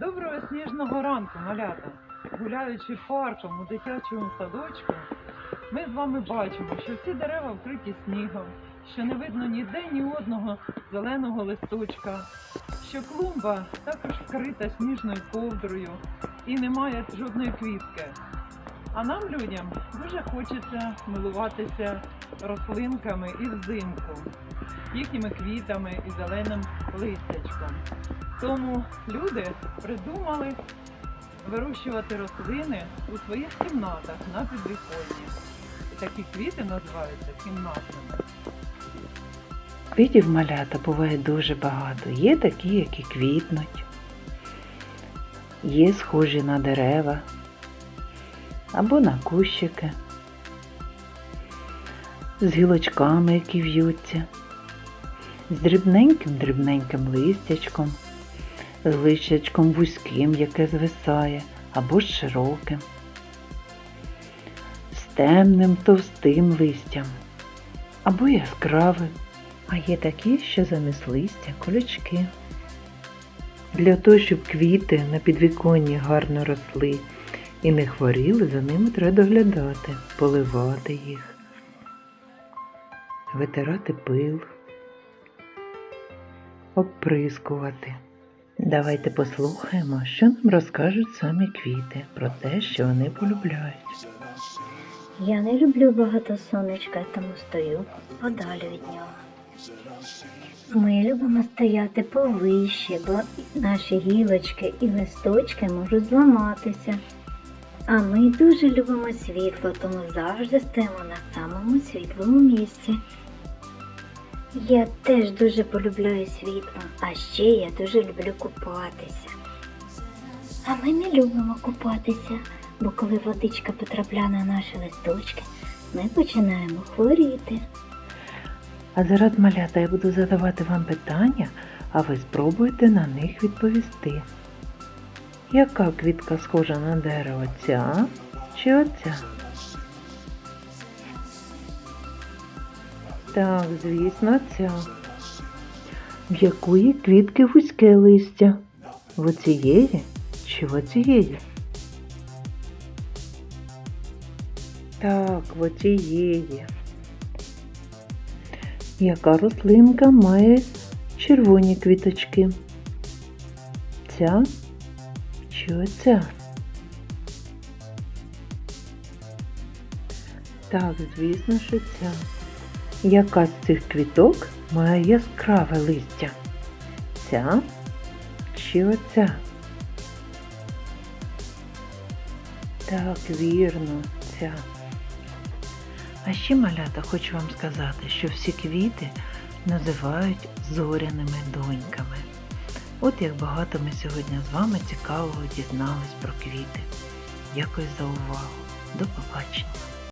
Доброго сніжного ранку, малята! Гуляючи парком у дитячому садочку, ми з вами бачимо, що всі дерева вкриті снігом, що не видно ніде ні одного зеленого листочка, що клумба також вкрита сніжною ковдрою і немає жодної квітки. А нам, людям, дуже хочеться милуватися рослинками і взимку, їхніми квітами і зеленим листячком. Тому люди придумали вирощувати рослини у своїх кімнатах на підвіконні. Такі квіти називаються кімнатними. Квітів малята буває дуже багато. Є такі, які квітнуть, є схожі на дерева або на кущики, з гілочками, які в'ються, з дрібненьким-дрібненьким листячком, з листячком вузьким, яке звисає, або з широким, з темним товстим листям, або яскравим. А є такі, що замість листя колючки. Для того, щоб квіти на підвіконні гарно росли і не хворіли, за ними треба доглядати, поливати їх, витирати пил, обприскувати. Давайте послухаємо, що нам розкажуть самі квіти про те, що вони полюбляють. Я не люблю багато сонечка, тому стою подалі від нього. Ми любимо стояти повище, бо наші гілочки і листочки можуть зламатися. А ми дуже любимо світло, тому завжди стоїмо на самому світлому місці. Я теж дуже полюбляю світло, а ще я дуже люблю купатися. А ми не любимо купатися, бо коли водичка потрапляє на наші листочки, ми починаємо хворіти. А зараз, малята, я буду задавати вам питання, а ви спробуйте на них відповісти. Яка квітка схожа на дерево? Ця чи оця? Так, звісно, ця. В якої квітки вузьке листя? В оцієї чи в оцієї? Так, в оцієї. Яка рослинка має червоні квіточки? Ця чи оця? Так, звісно, що ця. Яка з цих квіток має яскраве листя? Ця чи оця? Так, вірно, ця. А ще малята хочу вам сказати, що всі квіти називають зоряними доньками. От як багато ми сьогодні з вами цікавого дізнались про квіти. Дякую за увагу. До побачення!